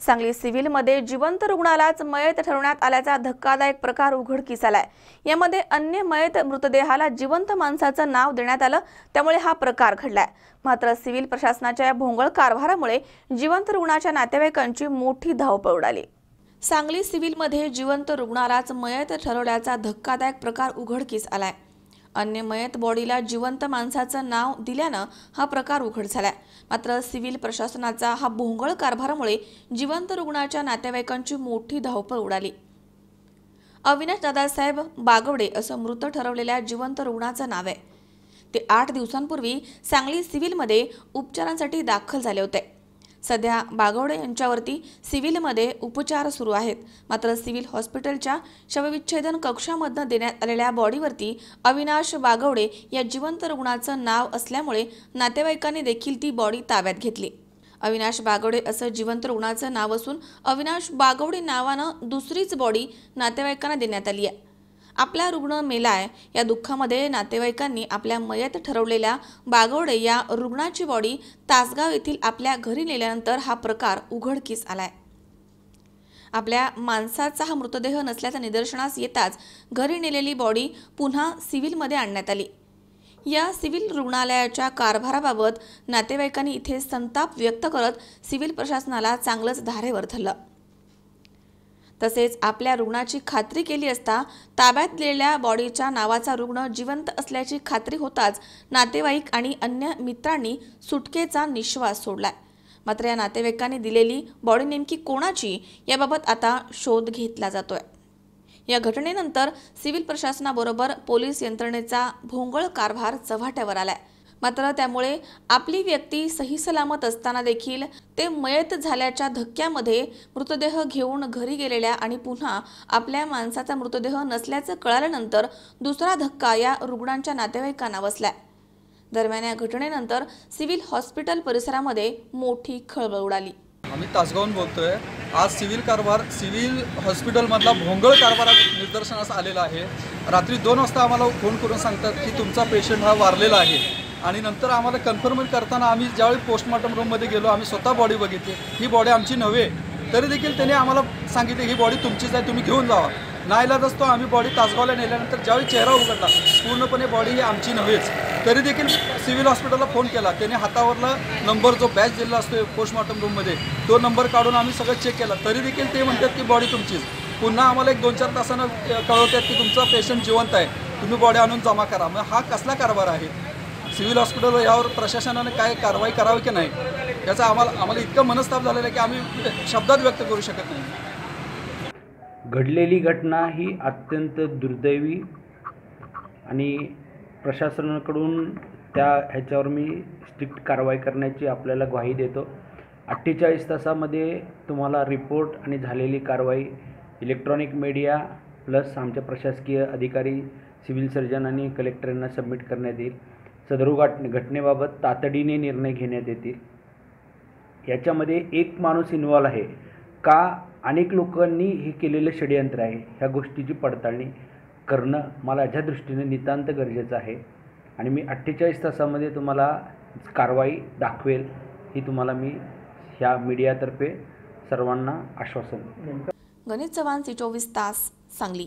सांगली सिव्हिलमध्ये जिवंत रुग्णालाच मयत ठरवण्यात आल्याचा धक्कादायक प्रकार उघडकीस आलाय यामध्ये अन्य मयत मृतदेहाला जिवंत माणसाचं नाव देण्यात आलं त्यामुळे हा प्रकार घडलाय. मात्र सिव्हिल प्रशासनाच्या या भोंगळ कारभारामुळे जिवंत रुग्णाच्या नातेवाईकांची मोठी धावपळ उडाली सांगली सिव्हिलमध्ये जिवंत रुग्णालाच मयत ठरवल्याचा धक्कादायक प्रकार उघडकीस आलाय. अन्यमयत बॉडीला जिवंत माणसाचं नाव दिल्यानं हा प्रकार उघड झालाय. मात्र सिव्हिल प्रशासनाचा हा भोंगळ कारभारामुळे जिवंत रुग्णाच्या नातेवाईकांची मोठी धावपळ उडाली. अविनाश दादासाहेब बागवडे असं मृत ठरवलेल्या जिवंत रुग्णाचं नाव आहे. ते आठ दिवसांपूर्वी सांगली सिव्हिलमध्ये उपचारांसाठी दाखल झाले होते. सध्या बागवडे यांच्यावरती सिव्हिलमध्ये उपचार सुरू आहेत. मात्र सिव्हिल हॉस्पिटलच्या शवविच्छेदन कक्षामधनं देण्यात आलेल्या बॉडीवरती अविनाश बागवडे या जिवंत रुग्णाचं नाव असल्यामुळे नातेवाईकांनी देखील ती बॉडी ताब्यात घेतली. अविनाश बागवडे असं जिवंत रुग्णाचं नाव असून अविनाश बागवडे नावानं दुसरीच बॉडी नातेवाईकांना देण्यात आली आहे. आपला रुग्ण मेलाय या दुःखामध्ये नातेवाईकांनी आपल्या मयत ठरवलेल्या बागवडे या रुग्णाची बॉडी तासगाव येथील आपल्या घरी नेल्यानंतर हा प्रकार उघडकीस आलाय. आपल्या माणसाचा हा मृतदेह नसल्याचं निदर्शनास येताच घरी नेलेली बॉडी पुन्हा सिव्हिलमध्ये आणण्यात आली. या सिव्हिल रुग्णालयाच्या कारभाराबाबत नातेवाईकांनी इथे संताप व्यक्त करत सिव्हिल प्रशासनाला चांगलंच धारेवर धरलं. तसेच आपल्या रुग्णाची खात्री केली असता ताब्यात दिलेल्या बॉडीच्या नावाचा रुग्ण जिवंत असल्याची खात्री होताच नातेवाईक आणि अन्य मित्रांनी सुटकेचा निश्वास सोडलाय. मात्र या नातेवाईकांनी दिलेली बॉडी नेमकी कोणाची याबाबत आता शोध घेतला जातोय. या घटनेनंतर सिव्हिल प्रशासनाबरोबर पोलीस यंत्रणेचा भोंगळ कारभार चव्हाट्यावर आलाय. मात्र त्यामुळे आपली व्यक्ती सही सलामत असताना देखील ते मयत झाल्याच्या धक्क्यामध्ये मृतदेह घेऊन घरी गेलेल्या आणि पुन्हा आपल्या माणसाचा मृतदेह नसल्याचं कळाल्यानंतर दुसरा धक्का या रुग्णांच्या नातेवाईकांना बसलाय. दरम्यान या घटनेनंतर सिव्हिल हॉस्पिटल परिसरामध्ये मोठी खळबळ उडाली. आम्ही तासगावून बोलतोय. आज सिव्हिल कारभार सिव्हिल हॉस्पिटलमधला भोंगळ कारभार निदर्शनास आलेला आहे. रात्री दोन वाजता आम्हाला फोन करून सांगतात की तुमचा पेशंट हा वारलेला आहे. आणि नंतर आम्हाला कन्फर्म करताना आम्ही ज्यावेळी पोस्टमॉर्टम रूममध्ये गेलो आम्ही स्वतः बॉडी बघितली. ही बॉडी आमची नव्हे. तरी देखील त्याने आम्हाला सांगितले ही बॉडी तुमचीच आहे तुम्ही घेऊन जावा. नाईलाज असतो आम्ही बॉडी तासगावला नेल्यानंतर ज्यावेळी चेहरा उघडला पूर्णपणे बॉडी ही आमची नव्हेच. तरी देखील सिव्हिल हॉस्पिटलला फोन केला. त्याने हातावरला नंबर जो बॅच दिलेला असतो पोस्टमॉर्टम रूममध्ये तो नंबर काढून आम्ही सगळं चेक केला. तरी देखील ते म्हणतात की बॉडी तुमचीच. पुन्हा आम्हाला एक दोन चार तासानं कळवतात की तुमचा पेशंट जिवंत आहे. तुम्ही बॉडी आणून जमा करा. मग हा कसला कारभार आहे? सिव्हिल हॉस्पिटल यावर प्रशासनाने काय कारवाई करावी की नाही याचा आम्हाला आम्हाला इतकं मनस्ताप झालेला आहे की आम्ही म्हणजे शब्दात व्यक्त करू शकत नाही. घडलेली घटना ही अत्यंत दुर्दैवी आणि प्रशासनाकडून त्या ह्याच्यावर मी स्ट्रिक्ट कारवाई करण्याची आपल्याला ग्वाही देतो. अठ्ठेचाळीस तासामध्ये तुम्हाला रिपोर्ट आणि झालेली कारवाई इलेक्ट्रॉनिक मीडिया प्लस आमच्या प्रशासकीय अधिकारी सिव्हिल सर्जन आणि कलेक्टरांना सबमिट करण्यात येईल. सदरू घट घटनेबाबत तातडीने निर्णय घेण्यात येतील. याच्यामध्ये एक माणूस इन्वॉल्व आहे. का अनेक लोकांनी हे केलेलं षडयंत्र आहे ह्या गोष्टीची पडताळणी करणं मला याच्या दृष्टीने नितांत गरजेचं आहे. आणि मी अठ्ठेचाळीस तासामध्ये तुम्हाला कारवाई दाखवेल ही तुम्हाला मी ह्या मीडियातर्फे सर्वांना आश्वासन देईन. चव्हाण सी चोवीस तास सांगली.